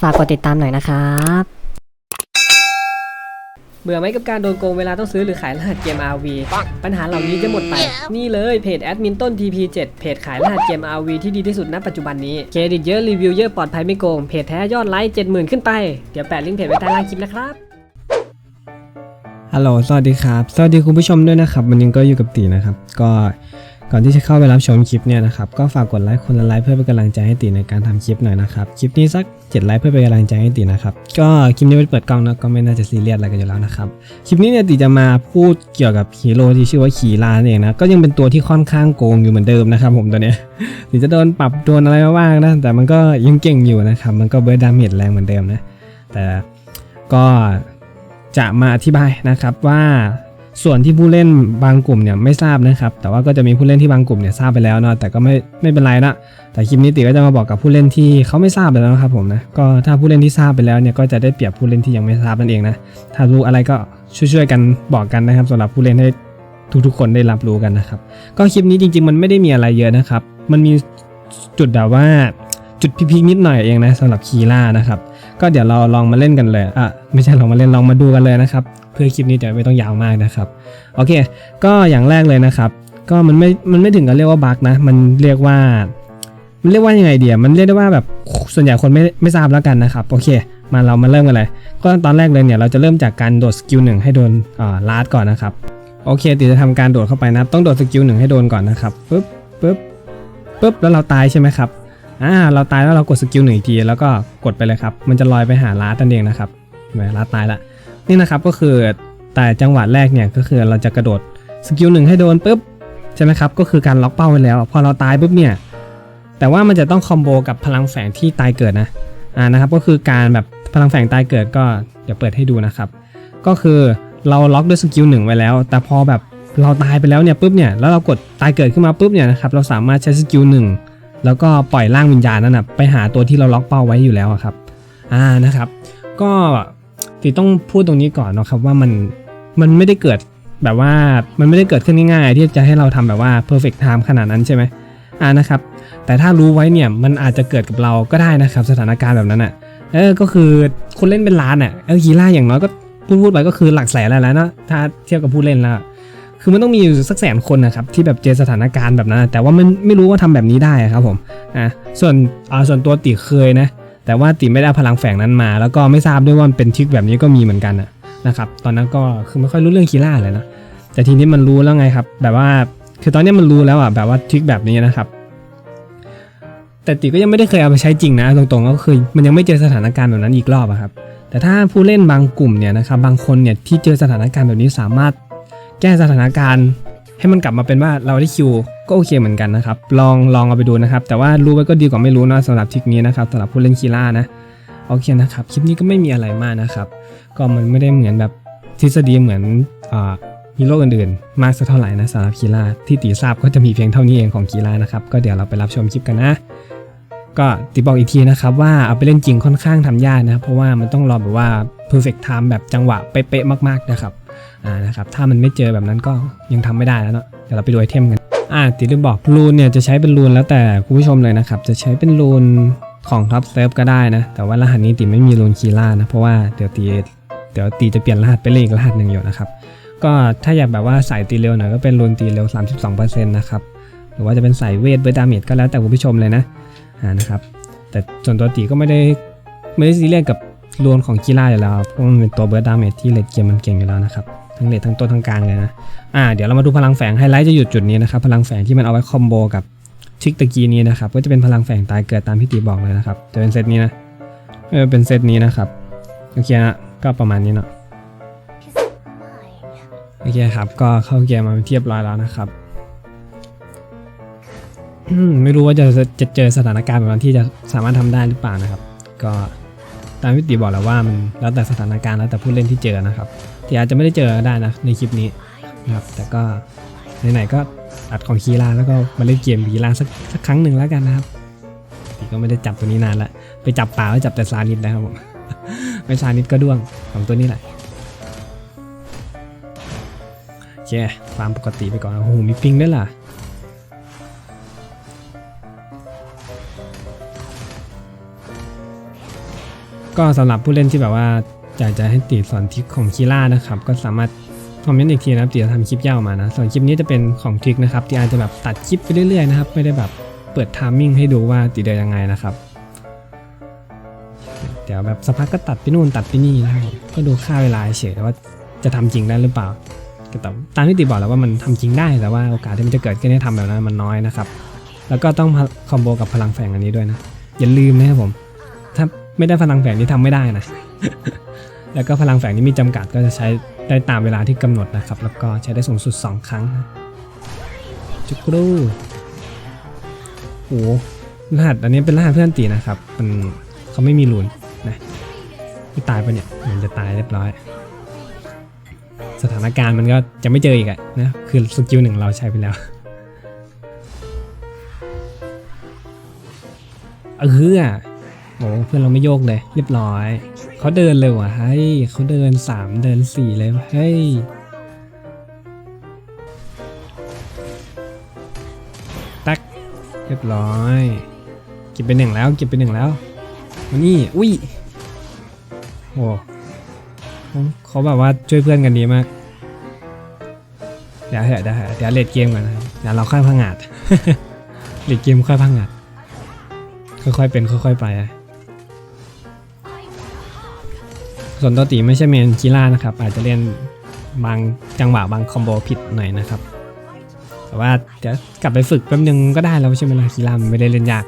ฝากกดติดตามหน่อยนะครับ เบื่อไหมกับการโดนโกงเวลาต้องซื้อหรือขายรหัสเกม RV ปัญหาเหล่านี้จะหมดไป นี่เลยเพจแอดมินต้น TP7 เพจขายรหัสเกม RV ที่ดีที่สุดณปัจจุบันนี้ เครดิตเยอะรีวิวเยอะปลอดภัยไม่โกง เพจแท้ยอดไลค์70,000 ขึ้นไป เดี๋ยวแปะลิงก์เพจไว้ใต้ล่างคลิปนะครับฮัลโหลสวัสดีครับ สวัสดีคุณผู้ชมด้วยนะครับ วันนี้ก็อยู่กับตีนะครับ ก็ ก่อนที่จะเข้าไปรับชมคลิปเนี่ยนะครับก็ฝากกดไลค์คนละไลค์เพื่อเป็นกำลังใจให้ตีในการทำคลิปหน่อยนะครับคลิปนี้สัก7ไลค์เพื่อเป็นกำลังใจให้ตีนะครับก็คลิปนี้เป็นเปิดกล้องนะก็ไม่น่าจะซีเรียสอะไรกันอยู่แล้วนะครับคลิปนี้เนี่ยตีจะมาพูดเกี่ยวกับฮีโร่ที่ชื่อว่าขีลานเองนะก็ยังเป็นตัวที่ค่อนข้างโกงอยู่เหมือนเดิมนะครับผมตัวเนี้ยถึงจะโดนปรับโดนอะไรมาบ้างนะแต่มันก็ยังเก่งอยู่นะครับมันก็เบิร์ดดาเมจแรงเหมือนเดิมนะแต่ก็จะมาอธิบายนะครับว่า ส่วนที่ผู้เล่นบางกลุ่มเนี่ยไม่ทราบนะครับ แต่ว่าก็จะมีผู้เล่นที่บางกลุ่มเนี่ยทราบไปแล้วเนาะแต่ก็ไม่ไม่เป็นไรนะแต่คลิปนี้ติก็จะมาบอกกับผู้เล่นที่เขาไม่ทราบไปแล้วนะครับผมนะก็ถ้าผู้เล่นที่ทราบไปแล้วเนี่ยก็จะได้เปรียบผู้เล่นที่ยังไม่ทราบนั่นเองนะถ้ารู้อะไรก็ช่วยๆกันบอกกันนะครับสำหรับผู้เล่นให้ทุกๆคนได้รับรู้กันนะครับ ก็คลิปนี้จริง ๆ มันไม่ได้มีอะไรเยอะนะครับ มันมีจุดแบบว่าจุดพิกๆนิดหน่อยเองนะสำหรับคีล่านะครับ ก็เดี๋ยวเราลองมาเล่นกันเลยอะไม่ใช่ลองมาเล่นลองมาดูกันเลยนะครับ เพื่อคลิปนี้จะไม่ต้องยาวมากนะครับโอเค ก็อย่างแรกเลยนะครับ ก็มันไม่มันไม่ถึงกับเรียกว่าบั๊กนะ มันเรียกว่า มันเรียกว่ายังไงเดียมันเรียกได้ว่าแบบส่วนใหญ่คนไม่ไม่ทราบแล้วกันนะครับโอเคมาเรามาเริ่มกันเลย ก็ตอนแรกเลยเนี่ยเราจะเริ่มจากการโดดสกิลหนึ่งให้โดนอ่าลาดก่อนนะครับโอเคติจะทำการโดดเข้าไปนะต้องโดดสกิลหนึ่งให้โดนก่อนนะครับปึ๊บปึ๊บปึ๊บแล้วเราตายใช่ไหมครับ อ่าเราตายแล้วเรากดสกิลหนึ่งทีแล้วก็กดไปเลยครับ มันจะลอยไปหาลาสนั่นเองนะครับเห็นไหมลาตายละนี่นะครับก็คือแต่จังหวะแรกเนี่ยก็คือเราจะกระโดดสกิลหนึ่งให้โดนปุ๊บใช่ไหมครับก็คือการล็อกเป้าไว้แล้ว พอเราตายปุ๊บเนี่ยแต่ว่ามันจะต้องคอมโบกับพลังแฝงที่ตายเกิดนะอ่านะครับก็คือการแบบพลังแฝงตายเกิดก็เดี๋ยวเปิดให้ดูนะครับ ก็คือเราล็อกด้วยสกิลหนึ่งไว้แล้ว แต่พอแบบเราตายไปแล้วเนี่ยปุ๊บเนี่ยแล้วเรากดตายเกิดขึ้นมาปุ๊บเนี่ยนะครับเราสามารถใช้สกิลหนึ่ง แล้วก็ปล่อยร่างวิญญาณนั่นนะไปหาตัวที่เราล็อกเป้าไว้อยู่แล้วครับ อ่านะครับ ก็ที่ต้องพูดตรงนี้ก่อนนะครับว่ามันมันไม่ได้เกิดแบบว่ามันไม่ได้เกิดขึ้นง่ายๆที่จะให้เราทำแบบว่า perfect time ขนาดนั้นใช่ไหมอ่านะครับ แต่ถ้ารู้ไว้เนี่ยมันอาจจะเกิดกับเราก็ได้นะครับ สถานการณ์แบบนั้นอะเออก็คือคนเล่นเป็นล้านอะเออกีล่าอย่างน้อยก็พูดพูดไปก็คือหลักแสนแล้วนะถ้าเทียบกับผู้เล่นแล้ว คือมันต้องมีอยู่สักแสนคนนะครับที่แบบเจอสถานการณ์แบบนั้น แต่ว่ามันไม่รู้ว่าทำแบบนี้ได้ครับผมอะส่วนอ่าส่วนตัวติเคยนะ แต่ว่าติไม่ได้พลังแฝงนั้นมา แล้วก็ไม่ทราบด้วยว่ามันเป็นทิกแบบนี้ก็มีเหมือนกันนะนะครับตอนนั้นก็คือไม่ค่อยรู้เรื่องคีล่าเลยนะแต่ทีนี้มันรู้แล้วไงครับ แบบว่าคือตอนนี้มันรู้แล้วอะแบบว่าทิกแบบนี้นะครับแต่ติก็ยังไม่ได้เคยเอาไปใช้จริงนะ ตรงๆ ก็คือมันยังไม่เจอสถานการณ์แบบนั้นอีกรอบอะครับแต่ถ้าผู้เล่นบางกลุ่มเนี่ยนะครับบางคนเนี่ยที่เจอสถานการณ์แบบนี้สามารถ แก้สถานการณ์ ให้มันกลับมาเป็นว่าเราได้คิวก็โอเคเหมือนกันนะครับ ลองลองเอาไปดูนะครับ แต่ว่ารู้ไว้ก็ดีกว่าไม่รู้นะสำหรับทริกนี้นะครับสำหรับผู้เล่นคีล่านะโอเคนะครับ คลิปนี้ก็ไม่มีอะไรมากนะครับ ก็มันไม่ได้เหมือนแบบทฤษฎีเหมือนอ่าฮีโร่อื่นๆ มากสักเท่าไหร่นะสำหรับคีล่าที่ตีทราบก็จะมีเพียงเท่านี้เองของคีล่านะครับ ก็เดี๋ยวเราไปรับชมคลิปกันนะ ก็ติบอกอีกทีนะครับว่าเอาไปเล่นจริงค่อนข้างทำยากนะ เพราะว่ามันต้องรอแบบว่า perfect time แบบจังหวะเป๊ะๆมากๆนะครับ อ่านะครับถ้ามันไม่เจอแบบนั้นก็ยังทำไม่ได้แล้วเนาะเดี๋ยวเราไปดูไอเทมกันอ่าติดลืมบอกรูนเนี่ยจะใช้เป็นรูนแล้วแต่คุณผู้ชมเลยนะครับจะใช้เป็นรูนของท็อปเซิร์ฟก็ได้นะ แต่ว่ารหัสนี้ติไม่มีรูนคีล่านะ เพราะว่าเดี๋ยวตีเดี๋ยวตีจะเปลี่ยนรหัสไปเล่นอีกรหัสหนึ่งอยู่นะครับ ก็ถ้าอยากแบบว่าใส่ตีเร็วหน่อยก็เป็นรูนตีเร็ว 32%นะครับหรือว่าจะเป็นใส่เวทเบอร์ดาเมจก็แล้วแต่คุณผู้ชมเลยนะอ่านะครับแต่ส่วนตัวตีก็ไม่ได้ไม่ได้ซีเรียสกับรูนของคีล่าอยู่แล้วเพราะมันเป็นตัวเบอร์ดาเมจที่เลดเกมมันเก่งอยู่แล้วนะครับ ทั้งเลดทั้งต้นทั้งกลางเลยนะอ่าเดี๋ยวเรามาดูพลังแฝงไฮไลท์จะหยุดจุดนี้นะครับพลังแฝงที่มันเอาไว้คอมโบกับทิกตะกี้นี้นะครับก็จะเป็นพลังแฝงตายเกิดตามที่ตีบอกเลยนะครับจะเป็นเซตนี้นะเออเป็นเซตนี้นะครับโอเคนะก็ประมาณนี้เนาะโอเคครับก็เข้าเกมมาเป็นที่เรียบร้อยแล้วนะครับไม่รู้ว่าจะจะเจอสถานการณ์แบบนั้นที่จะสามารถทำได้หรือเปล่านะครับ ก็ตามที่ตีบอกแล้วว่ามันแล้วแต่สถานการณ์แล้วแต่ผู้เล่นที่เจอนะครับ ที่อาจจะไม่ได้เจอได้นะในคลิปนี้นะครับแต่ก็ไหนๆก็อัดของคีราแล้วก็มาเล่นเกมคีราสักสักครั้งหนึ่งแล้วกันนะครับดีก็ไม่ได้จับตัวนี้นานละไปจับป่าแล้วจับแต่ซานิดนะครับผมไม่ซานิดก็ด้วงของตัวนี้แหละโอเคฟาร์มปกติไปก่อนโอ้โหมีปิงด้วยล่ะก็สำหรับผู้เล่นที่แบบว่า อยากจะให้ตีสอนทริคของคีล่านะครับ ก็สามารถคอมเมนต์อีกทีนะครับตีจะทำคลิปยาวมานะส่วนคลิปนี้จะเป็นของทริคนะครับที่อาจจะแบบตัดคลิปไปเรื่อยๆนะครับไม่ได้แบบเปิดทามมิ่งให้ดูว่าตีเดินยังไงนะครับเดี๋ยวแบบสักพักก็ตัดไปนู่นตัดไปนี่นะครับก็ดูค่าเวลาเฉยๆว่าจะทำจริงได้หรือเปล่าแต่ตามที่ตีบอกแล้วว่ามันทำจริงได้แต่ว่าโอกาสที่มันจะเกิดขึ้นให้ทำแบบนั้นมันน้อยนะครับ แล้วก็ต้องคอมโบกับพลังแฝงอันนี้ด้วยนะอย่าลืมนะครับผม ถ้าไม่ได้พลังแฝงนี่ทำไม่ได้นะ แล้วก็พลังแฝงนี้มีจำกัดก็จะใช้ได้ตามเวลาที่กำหนดนะครับ แล้วก็ใช้ได้สูงสุด 2 ครั้งนะจุกรูโอ้รหัสอันนี้เป็นรหัสเพื่อนตีนะครับมันเขาไม่มีรูนนะที่ตายไปเนี่ยเหมันจะตายเรียบร้อย สถานการณ์มันก็จะไม่เจออีกอะนะคือสกิลหนึ่งเราใช้ไปแล้วเออโอ้เพื่อนเราไม่โยกเลย เรียบร้อย เขาเดินเลยวะเฮ้ยเขาเดินสามเดินสี่เลยวะเฮ้ยตักเรียบร้อยเก็บไปหนึ่งแล้วเก็บไปหนึ่งแล้วมานี่อุ้ยโอ้เขาเขาแบบว่าช่วยเพื่อนกันดีมากเดี๋ยวเหอเดี๋ยวเหอเดี๋ยวเลดเกมก่อนนะเดี๋ยวเราค่อยพังงาดเลดเกมค่อยพังงาดค่อยๆเป็นค่อยๆไปอะ ส่วนตัวตีไม่ใช่เมนคีล่านะครับ อาจจะเล่นบางจังหวะบางคอมโบผิดหน่อยนะครับ แต่ว่าเดี๋ยวกลับไปฝึกแป๊บนึงก็ได้แล้วใช่ไหมล่ะคีล่ามันไม่ได้เล่นยาก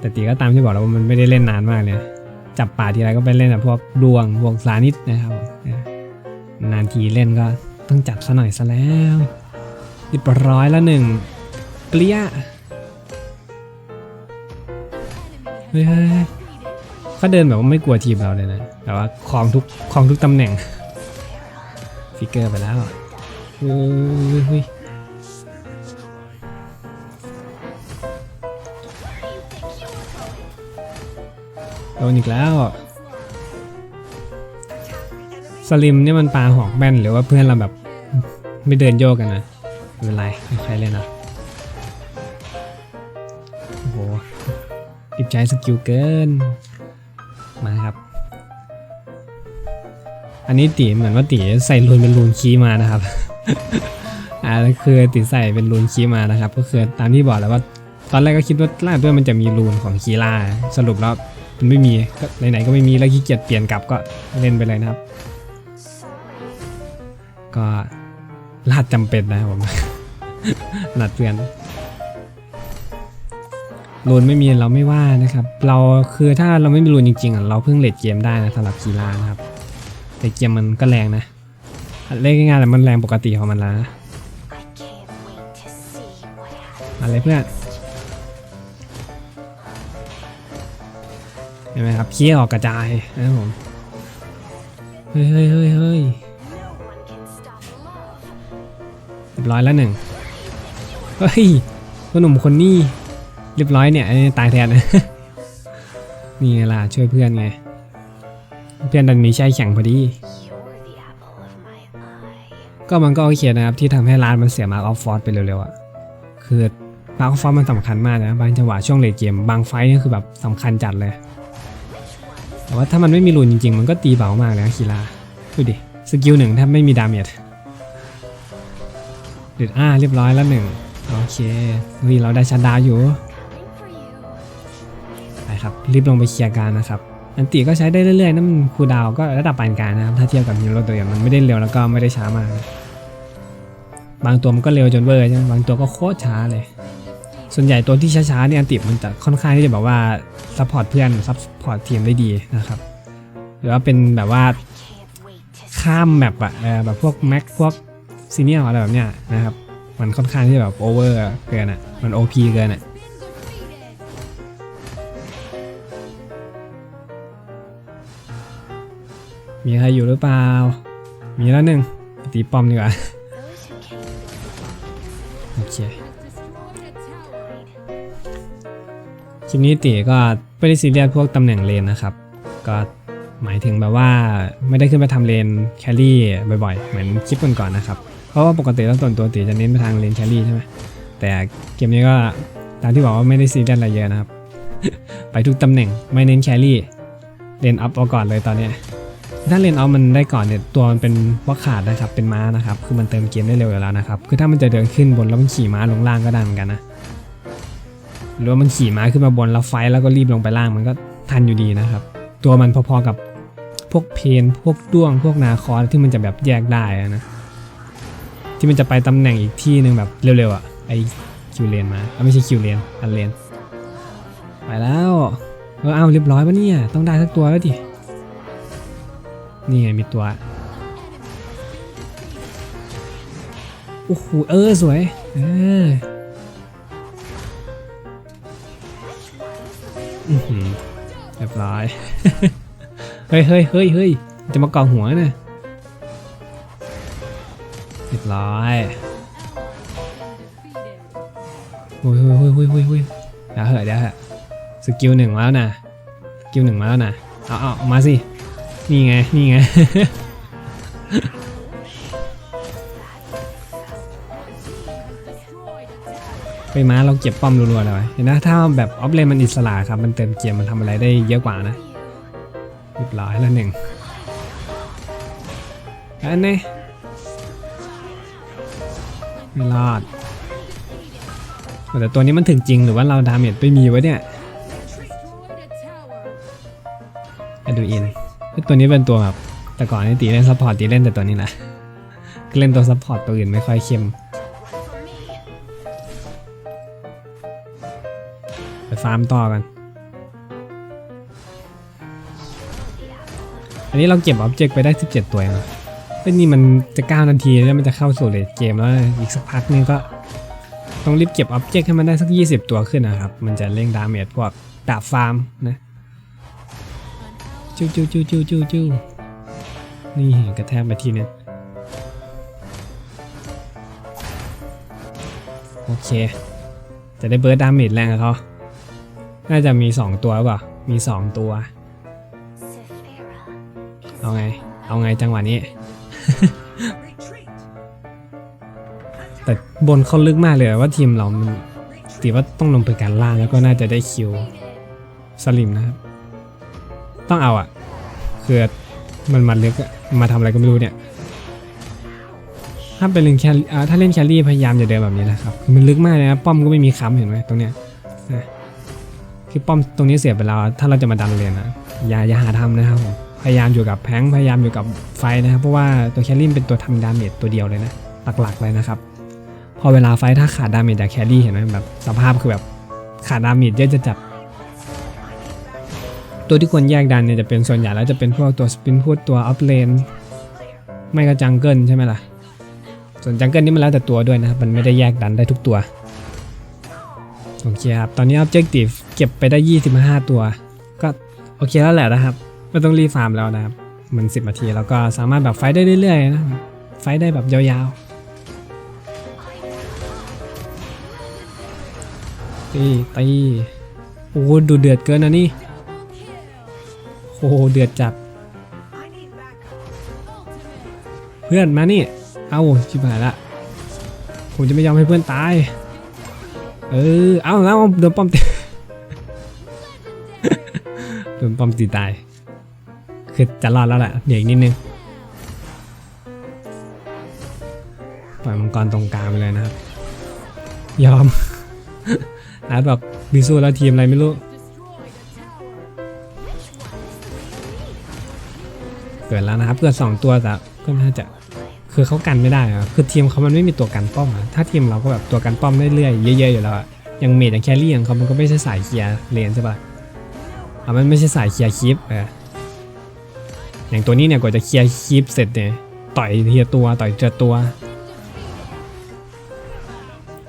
แต่ตีก็ตามที่บอกแล้วว่ามันไม่ได้เล่นนานมากเลยจับป่าทีไรก็ไปเล่นแบบพวกดวงพวกสานิดนะครับนานทีเล่นก็ต้องจัดซะหน่อยซะแล้วเรียบร้อยแล้วหนึ่งเกลี้ยเฮ้ย เขาเดินแบบว่าไม่กลัวทีมเราเลยนะ แต่ว่าคลองทุกคลองทุกตำแหน่ง ฟิกเกอร์ไปแล้วเฮ้ยเฮ้ยโดนอีกแล้ว สลิมเนี่ยมันปลาหอกแบนหรือว่าเพื่อนเราแบบไม่เดินโยกกันนะไม่เป็นไรไม่ใครเล่นนะโอ้โหติดใจสกิลเกิน มาครับ อันนี้ตีเหมือนว่าตีใส่รูนเป็นรูนคีมานะครับ อ่าแล้วคือตีใส่เป็นรูนคีมานะครับ ก็คือตามที่บอกแล้วว่า ตอนแรกก็คิดว่าล่าเพื่อนมันจะมีรูนของคีล่าสรุปแล้วมันไม่มีก็ไหนๆก็ไม่มีแล้วขี้เกียจเปลี่ยนกลับก็เล่นไปเลยนะครับ ก็ลาดจำเป็นนะครับผมนัดเพื่อน รูนไม่มีเราไม่ว่านะครับ เราคือถ้าเราไม่มีรูนจริงๆอะเราเพิ่งเลดเกมได้นะสำหรับกีฬานะครับ แต่เกมมันก็แรงนะเล่นง่ายๆแต่มันแรงปกติของมันละอะไรเพื่อนเห็นไหมครับเคี้ยออกกระจายนะครับผมเฮ้ยเฮ้ยเฮ้ยเฮ้ยเรียบร้อยแล้วหนึ่งเฮ้ยพ่อหนุ่มคนนี้ เรียบร้อยเนี่ยตายแทนนี่ไงล่ะช่วยเพื่อนไง เพื่อนดันมีใช่แข่งพอดี ก็มันก็โอเคนะครับที่ทำให้ร้านมันเสียมาร์กออฟฟอร์ดไปเร็วๆอะคือมาร์กออฟฟอร์ดมันสำคัญมากนะบางจังหวะช่วงเลดเกมบางไฟต์นี่คือแบบสำคัญจัดเลย แต่ว่าถ้ามันไม่มีรูนจริง ๆ มันก็ตีเบามากเลยนะคีราดูดิสกิลหนึ่งแทบไม่มีดาเมจเด็ดอ่าเรียบร้อยแล้วหนึ่งโอเควีเราได้ชันดาวอยู่ ครับรีบลงไปเคลียร์การนะครับอันติก็ใช้ได้เรื่อยๆนะมันคูดาวก็ระดับปานกลางนะครับถ้าเทียบกับฮีโร่ตัวอื่นมันไม่ได้เร็วแล้วก็ไม่ได้ช้ามาก บางตัวมันก็เร็วจนเวอร์ใช่ไหมบางตัวก็โคตรช้าเลย ส่วนใหญ่ตัวที่ช้าๆเนี่ยอันติมันจะค่อนข้างที่จะแบบว่าซัพพอร์ตเพื่อนซัพพอร์ตทีมได้ดีนะครับหรือว่าเป็นแบบว่าข้ามแมปอะแบบพวกแม็กพวกซีเนียร์อะไรแบบเนี้ยนะครับมันค่อนข้างที่จะแบบโอเวอร์เกินอะมันโอพีเกินอะ มีใครอยู่หรือเปล่า มีแล้วหนึ่งตีป้อมดีกว่า โอเคคลิปนี้ตีก็ไม่ได้ซีเรียสพวกตำแหน่งเลนนะครับ ก็หมายถึงแบบว่าไม่ได้ขึ้นไปทำเลนแครี่บ่อยๆ เหมือนคลิปก่อนๆนะครับ เพราะว่าปกติแล้วส่วนตัวตีจะเน้นไปทางเลนแครี่ใช่ไหมแต่เกมนี้ก็ตามที่บอกว่าไม่ได้ซีเรียสอะไรเยอะนะครับ ไปทุกตำแหน่งไม่เน้นแครี่เลนออฟเอาก่อนเลยตอนเนี้ย ถ้าเลนออฟมันได้ก่อนเนี่ยตัวมันเป็นว่าขาดนะครับเป็นม้านะครับคือมันเติมเกมได้เร็วอยู่แล้วนะครับคือถ้ามันจะเดินขึ้นบนแล้วมันขี่ม้าลงล่างก็ได้เหมือนกันนะหรือว่ามันขี่ม้าขึ้นมาบนแล้วไฟแล้วก็รีบลงไปล่างมันก็ทันอยู่ดีนะครับ ตัวมันพอๆกับพวกเพนพวกด้วง พวกนาคอที่มันจะแบบแยกได้นะที่มันจะไปตำแหน่งอีกที่หนึ่งแบบเร็วๆอะไอคิวเลนมาอะไม่ใช่คิวเลนอันเลนไปแล้วเออเอาเรียบร้อยปะเนี่ยต้องได้สักตัวแล้วดิ นี่ไงมีตัว โอ้โห เออ สวย เออเรียบร้อย เฮ้ยเฮ้ยเฮ้ยเฮ้ยจะมาเกาะหัวเนี่ยเรียบร้อยโอ้ยเฮ้ยเฮ้ยเฮ้ยเฮ้ยเฮ้ยเดี๋ยวเหอะเดี๋ยวเหอะสกิลหนึ่งมาแล้วนะสกิลหนึ่งมาแล้วนะ เอาเอามาสิ นี่ไง นี่ไง ไปม้าเราเก็บป้อมรัวๆเลยวะเห็นนะ ถ้าแบบออฟเลนมันอิสระครับ มันเติมเกมมันทำอะไรได้เยอะกว่านะเรียบร้อยแล้วหนึ่งอันนี้ไม่รอดแต่ตัวนี้มันถึงจริงหรือว่าเราดาเมจไปมีไว้เนี่ย อดูอิน ตัวนี้เป็นตัวแบบแต่ก่อนนี่ตีเล่นซัพพอร์ตตีเล่นแต่ตัวนี้แหละเล่นตัวซัพพอร์ตตัวอื่นไม่ค่อยเข้มไปฟาร์มต่อกัน อันนี้เราเก็บออบเจกต์ไปได้ 17 ตัวเองนะเฮ้ยนี่มันจะ 9 นาทีแล้วมันจะเข้าสู่เลทเกมแล้วอีกสักพักนึงก็ต้องรีบเก็บออบเจกต์ให้มันได้สัก 20 ตัวขึ้นนะครับ มันจะเร่งดาเมจพวกดาบฟาร์มนะ จิ้วจิ้วจิ้วจิ้วจิ้วจิ้วนี่กระแทกไปทีนึงโอเค จะได้เบิร์ดดาเมจแรงกับเขาน่าจะมี 2 ตัวหรือเปล่ามี 2 ตัว เอาไง เอาไงจังหวะนี้ แต่บนเขาลึกมากเลยว่าทีมเรามันตีว่าต้องลงไปการล่าแล้วก็น่าจะได้คิวสลิมนะครับ ต้องเอาอะคือมันมันลึกอะมาทำอะไรก็ไม่รู้เนี่ยถ้าเป็นเล่นแคลอ่ถ้าเล่นแคลรี่พยายามจะเดินแบบนี้นะครับมันลึกมากเลยนะป้อมก็ไม่มีค้ำเห็นไหมตรงเนี้ยคือป้อมตรงนี้เสียไปแล้วถ้าเราจะมาดันเลนนะอย่าอย่าหาทำนะครับผมพยายามอยู่กับแพงพยายามอยู่กับไฟนะครับเพราะว่าตัวแคลรี่เป็นตัวทำดาเมจตัวเดียวเลยนะหลักๆเลยนะครับ พอเวลาไฟถ้าขาดดาเมจจากแคลรี่เห็นไหมแบบสภาพคือแบบขาดดาเมจเยอะจะจัด ตัวที่ควรแยกดันเนี่ยจะเป็นส่วนใหญ่แล้วจะเป็นพวกตัวสปินพวกตัวอัพเลนไม่ก็จังเกิลใช่ไหมล่ะ ส่วนจังเกิลนี่มันแล้วแต่ตัวด้วยนะครับ มันไม่ได้แยกดันได้ทุกตัว โอเคครับ ตอนนี้ Objective เก็บไปได้ 25 ตัว ก็โอเคแล้วแหละนะครับ ไม่ต้องรีฟาร์มแล้วนะครับ มัน 10นาทีแล้วก็สามารถแบบไฟได้เรื่อยๆนะ ไฟได้แบบยาวๆตีตีโอ้ดูเดือดเกินนะนี่ อ้โหเดือดจัด เพื่อนมานี่ เอาชิบหายละ ผมจะไม่ยอมให้เพื่อนตาย เออ เอาแล้วโดนป้อมตีโดนป้อมตีตาย คือจะรอดแล้วแหละเดี๋ยวอีกนิดนึง ปล่อยมังกรตรงกลางไปเลยนะครับ ยอมอาร์ตบอกบิซูแล้วทีมอะไรไม่รู้ กิดแล้วนะครับเกิด2ตัวแต่ก็น่าจะคือเขากันไม่ได้อะคือทีมเขามันไม่มีตัวกันป้อมอะถ้าทีมเราก็แบบตัวกันป้อมเรื่อยๆเยอะๆอยู่แล้วอะอย่างเมดอย่างแครี่อย่างเขามันก็ไม่ใช่สายเคลียร์เลนใช่ปะอะมันไม่ใช่สายเคลียร์คลิปเอออย่างตัวนี้เนี่ยกว่าจะเคลียร์คลิปเสร็จเนี่ยต่อยทีละตัวต่อยทีละตัว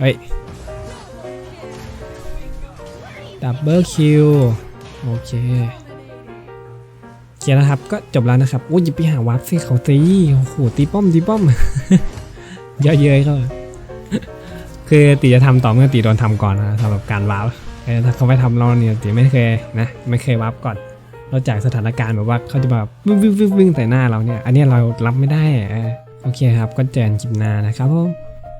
เฮ้ยดับเบิลคิวโอเค คแล้วครับ ก็จบแล้วนะครับโอ้ยอย่าไปหาวับสิเขาตีโอ้โหตีป้อมตีป้อมเยอะเย้ยเขาคือตีจะทำต่อเมื่อตีโดนทำก่อนนะสำหรับการวาร์ปเออถ้าเขาไม่ทำเราเนี่ยตีไม่เคยนะไม่เคยวาร์ปก่อนเราจากสถานการณ์แบบว่าเขาจะแบบวิ่งวิ่งวิ่งใส่หน้าเราเนี่ย อันนี้เรารับไม่ได้โอเคครับก็เจอกันคลิปหน้านะครับผม